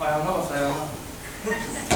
Ayağına bas ayağına.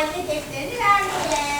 aile defterini vermeye.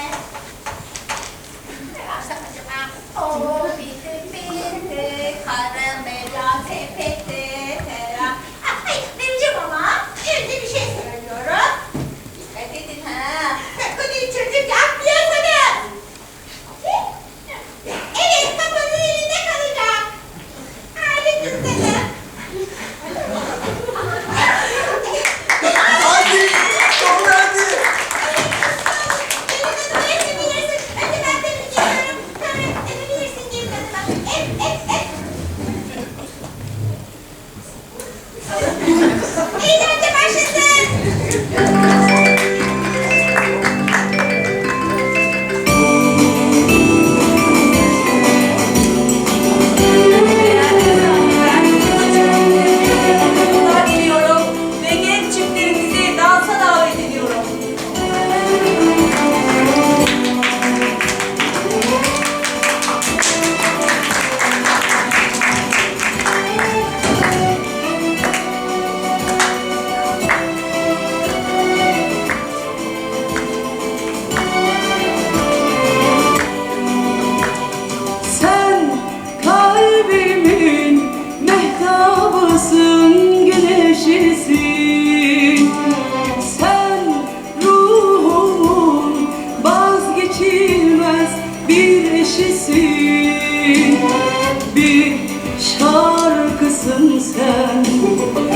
yalnızsın